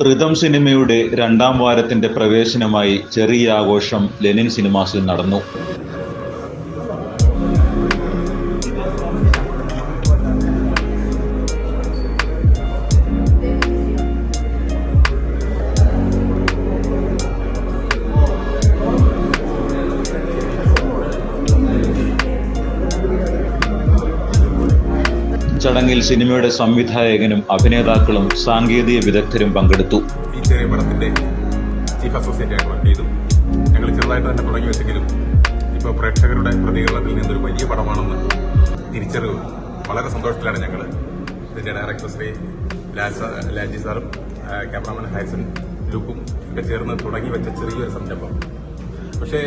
Rhythm സിനിമയുടെ രണ്ടാം വാരത്തിന്റെ പ്രവേശനമായി ചെറിയ ആഘോഷം ലെനിൻ സിനിമാസിൽ നടന്നു. ചടങ്ങിൽ സിനിമയുടെ സംവിധായകനും അഭിനേതാക്കളും സാങ്കേതിക വിദഗ്ധരും പങ്കെടുത്തു. ഈ ചെറിയ പടത്തിന്റെ വർക്ക് ചെയ്തു. ഞങ്ങൾ ചെറുതായിട്ട് തന്നെ തുടങ്ങി ഇപ്പോൾ പ്രേക്ഷകരുടെ പ്രതികരണത്തിൽ നിന്നൊരു വലിയ പടമാണെന്ന് തിരിച്ചറിവ് വളരെ സന്തോഷത്തിലാണ് ഞങ്ങൾ ഇതിന്റെ ഡയറക്ടർ ശ്രീ ലാജി സാറും ക്യാമറാമാൻ ഹാരിസൺ ലുക്കും ഒക്കെ ചേർന്ന് തുടങ്ങി വെച്ച ചെറിയൊരു സംരംഭം. പക്ഷേ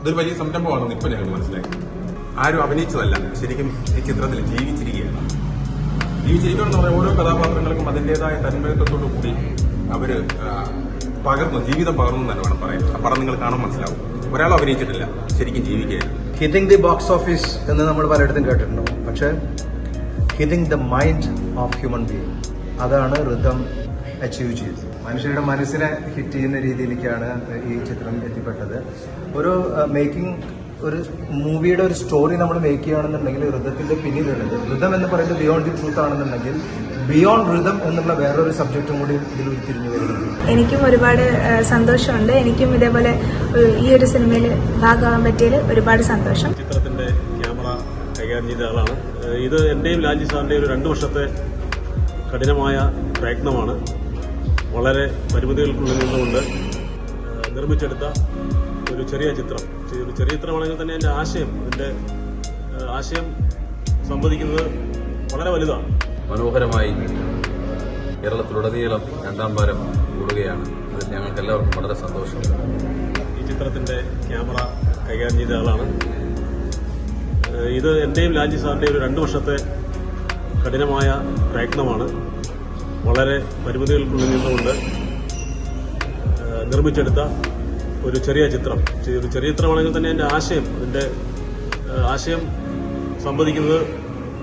ഇതൊരു വലിയ സംരംഭമാണെന്ന് ഇപ്പൊ ഞങ്ങൾ മനസ്സിലായി. ആരും അഭിനയിച്ചതല്ല. ശരിക്കും ഈ ചിത്രത്തിൽ ജീവിച്ചിരിക്കുകയാണ്. ജീവിച്ചിരിക്കുക എന്ന് പറഞ്ഞാൽ ഓരോ കഥാപാത്രങ്ങൾക്കും അതിന്റെതായ തന്മയത്വത്തോടു കൂടി അവർ ആ, പകർന്നു ജീവിതം പകർന്നു തന്നെ വേണം പറയാൻ. ആ പടം നിങ്ങൾ കാണാൻ മനസ്സിലാവും. ഒരാൾ അഭിനയിച്ചിട്ടില്ല. ശരിക്കും ജീവിക്കുകയാണ്. ഹിറ്റിംഗ് ദി ബോക്സ് ഓഫീസ് എന്ന് നമ്മൾ പലയിടത്തും കേട്ടിട്ടുണ്ടാവും പക്ഷേ hitting the mind of human being അതാണ് ഋതം അച്ചീവ് ചെയ്തത്. മനുഷ്യരുടെ മനസ്സിനെ ഹിറ്റ് ചെയ്യുന്ന രീതിയിലേക്കാണ് ഈ ചിത്രം എത്തിപ്പെട്ടത്. ഒരു മേക്കിംഗ് ഒരു മൂവിയുടെ ഒരു സ്റ്റോറി നമ്മൾ മേക്ക് ചെയ്യുകയാണെന്നുണ്ടെങ്കിൽ ഋതത്തിന്റെ പിന്നിലുള്ളത്. ഋതം എന്ന് പറയുന്നത് ബിയോണ്ട് ദി ട്രൂത്ത് ആണെന്നുണ്ടെങ്കിൽ ബിയോണ്ട് ഋതം എന്നുള്ള വേറൊരു സബ്ജക്റ്റും കൂടി ഇതിൽ ഉരുത്തിരിഞ്ഞു വരുന്നുണ്ട്. എനിക്കും ഒരുപാട് സന്തോഷമുണ്ട്. എനിക്കും ഇതേപോലെ ഈ ഒരു സിനിമയിൽ ഭാഗമാകാൻ പറ്റിയതിൽ ഒരുപാട് സന്തോഷം. ചിത്രത്തിന്റെ ക്യാമറ കൈകാര്യം ചെയ്ത ആളാണ്. ഇത് എന്റെയും ലാൽജി സാറിന്റെയും ഒരു രണ്ട് വർഷത്തെ കഠിനമായ പ്രയത്നമാണ്. വളരെ പരിമിതികൾക്കുള്ളിൽ നിന്നുകൊണ്ട് നിർമ്മിച്ചെടുത്ത ഒരു ചെറിയ ചിത്രം. ഒരു ചെറിയ ചിത്രമാണെങ്കിൽ തന്നെ എന്റെ ആശയം എന്റെ ആശയം സംവദിക്കുന്നത് വളരെ വലുതാണ്. മനോഹരമായി കേരളത്തിലുടനീളം രണ്ടാം വാരം കൂടുകയാണ്. അതിൽ ഞങ്ങൾക്ക് എല്ലാവർക്കും വളരെ സന്തോഷം. ഈ ചിത്രത്തിന്റെ ക്യാമറ കൈകാര്യം ചെയ്ത ആളാണ്. ഇത് എന്റെയും ലാൽജി സാറിന്റെയും ഒരു രണ്ട് വർഷത്തെ കഠിനമായ പ്രയത്നമാണ്. വളരെ പരിമിതികൾക്കുള്ളിൽ നിന്നുകൊണ്ട് നിർമ്മിച്ചെടുത്ത ഒരു ചെറിയ ചിത്രം. ഒരു ചെറിയ ചിത്രമാണെങ്കിൽ തന്നെ എന്റെ ആശയം അതിന്റെ ആശയം സംവദിക്കുന്നത്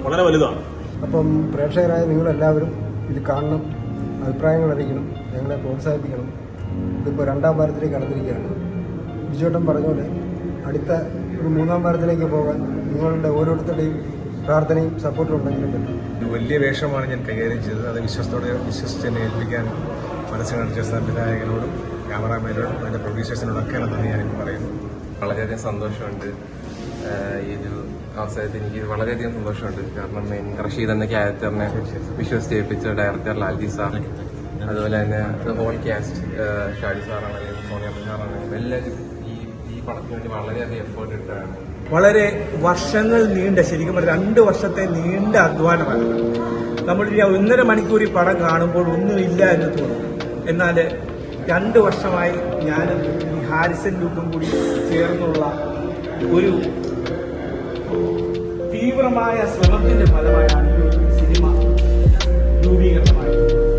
വളരെ വലുതാണ്. അപ്പം പ്രേക്ഷകരായ നിങ്ങളെല്ലാവരും ഇത് കാണണം അഭിപ്രായങ്ങൾ അറിയിക്കണം ഞങ്ങളെ പ്രോത്സാഹിപ്പിക്കണം. ഇതിപ്പോൾ രണ്ടാം വാരത്തിലേക്ക് കടന്നിരിക്കുകയാണ്. വിജയോട്ടം പറഞ്ഞ പോലെ അടുത്ത ഒരു മൂന്നാം വാരത്തിലേക്ക് പോകാൻ നിങ്ങളുടെ ഓരോരുത്തരുടെയും പ്രാർത്ഥനയും സപ്പോർട്ടും ഉണ്ടെങ്കിലും പറ്റും. ഒരു വലിയ വേഷമാണ് ഞാൻ കൈകാര്യം ചെയ്തത്. അത് വിശ്വസത്തോടെ വിശ്വസിച്ച് എന്നെ ഏൽപ്പിക്കാൻ മനസ്സിൽ കാണിച്ച സംവിധായകനോടും ക്യാമറാമാനോടും അതിന്റെ പ്രൊഡ്യൂസേഴ്സിനോടൊക്കെ നന്ദി ഞാനിപ്പോൾ പറയുന്നു. വളരെയധികം സന്തോഷമുണ്ട്. ഈ ഒരു അവസരത്തിൽ എനിക്ക് വളരെയധികം സന്തോഷമുണ്ട്. കാരണം മെയിൻ റഷീദ് എന്ന ക്യാരക്ടറിനെ വിശ്വസിച്ച് ഏൽപ്പിച്ച ഡയറക്ടർ ലാൽജി സാർ അതുപോലെ തന്നെ ഹോൾ ക്യാസ്റ്റ് ഷാജി സാറാണെങ്കിലും സോണിയ സാറാണെങ്കിലും എല്ലാവരും പടത്തിന് ഇട്ടാണ്. വളരെ വർഷങ്ങൾ നീണ്ട ശരിക്കും രണ്ട് വർഷത്തെ നീണ്ട അധ്വാനമാണ്. നമ്മൾ ഈ ഒന്നര മണിക്കൂർ ഈ പടം കാണുമ്പോൾ ഒന്നുമില്ല എന്ന് തോന്നും. എന്നാൽ രണ്ട് വർഷമായി ഞാൻ ഈ ഹാരിസൺ കൂടി ചേർന്നുള്ള ഒരു തീവ്രമായ ശ്രമത്തിന്റെ ഫലമായാണ് സിനിമ രൂപീകരണമായത്.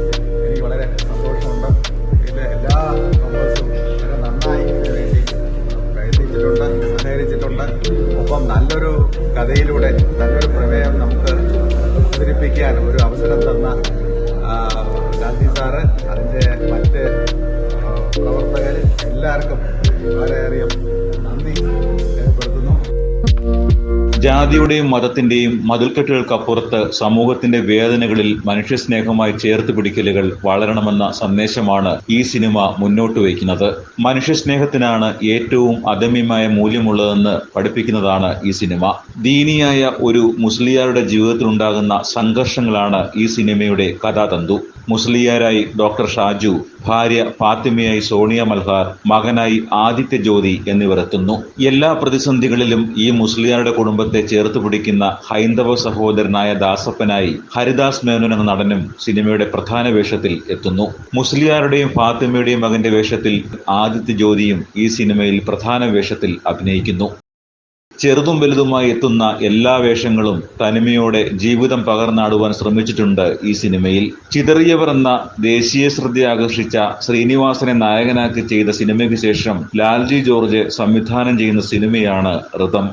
കഥയിലൂടെ നല്ലൊരു പ്രമേയം നമുക്ക് അവതരിപ്പിക്കാൻ ഒരു അവസരം തന്ന ഗാന്ധി സാറ് അതിന്റെ മറ്റ് പ്രവർത്തകർ എല്ലാവർക്കും വളരെയധികം ജാതിയുടെയും മതത്തിന്റെയും മതിൽക്കെട്ടുകൾക്കപ്പുറത്ത് സമൂഹത്തിന്റെ വേദനകളിൽ മനുഷ്യസ്നേഹമായി ചേർത്ത് പിടിക്കലുകൾ വളരണമെന്ന സന്ദേശമാണ് ഈ സിനിമ മുന്നോട്ട് വയ്ക്കുന്നത്. മനുഷ്യസ്നേഹത്തിനാണ് ഏറ്റവും അദമ്യമായ മൂല്യമുള്ളതെന്ന് പഠിപ്പിക്കുന്നതാണ് ഈ സിനിമ. ദീനിയായ ഒരു മുസ്ലിയാരുടെ ജീവിതത്തിലുണ്ടാകുന്ന സംഘർഷങ്ങളാണ് ഈ സിനിമയുടെ കഥാതന്തു. മുസ്ലിയാരായി ഡോക്ടർ ഷാജു ഭാര്യ ഫാത്തിമയായി സോണിയ മൽഹാർ മകനായി ആദിത്യ ജ്യോതി എന്നിവർ എത്തുന്നു. എല്ലാ പ്രതിസന്ധികളിലും ഈ മുസ്ലിയാരുടെ കുടുംബത്തെ ചേർത്ത് പിടിക്കുന്ന ഹൈന്ദവ സഹോദരനായ ദാസപ്പനായി ഹരിദാസ് മേനോൻ എന്ന നടനും സിനിമയുടെ പ്രധാന വേഷത്തിൽ എത്തുന്നു. മുസ്ലിയാരുടെയും ഫാത്തിമയുടെയും മകന്റെ വേഷത്തിൽ ആദിത്യ ജ്യോതിയും ഈ സിനിമയിൽ പ്രധാന വേഷത്തിൽ അഭിനയിക്കുന്നു. ചെറുതും വലുതുമായി എത്തുന്ന എല്ലാ വേഷങ്ങളും തനിമയോടെ ജീവിതം പകർന്നാടുവാൻ ശ്രമിച്ചിട്ടുണ്ട് ഈ സിനിമയിൽ. ചിതറിയവർ എന്ന ദേശീയ ശ്രദ്ധ ആകർഷിച്ച ശ്രീനിവാസനെ നായകനാക്കി ചെയ്ത സിനിമയ്ക്ക് ശേഷം ലാൽജി ജോർജ് സംവിധാനം ചെയ്യുന്ന സിനിമയാണ് ഋതം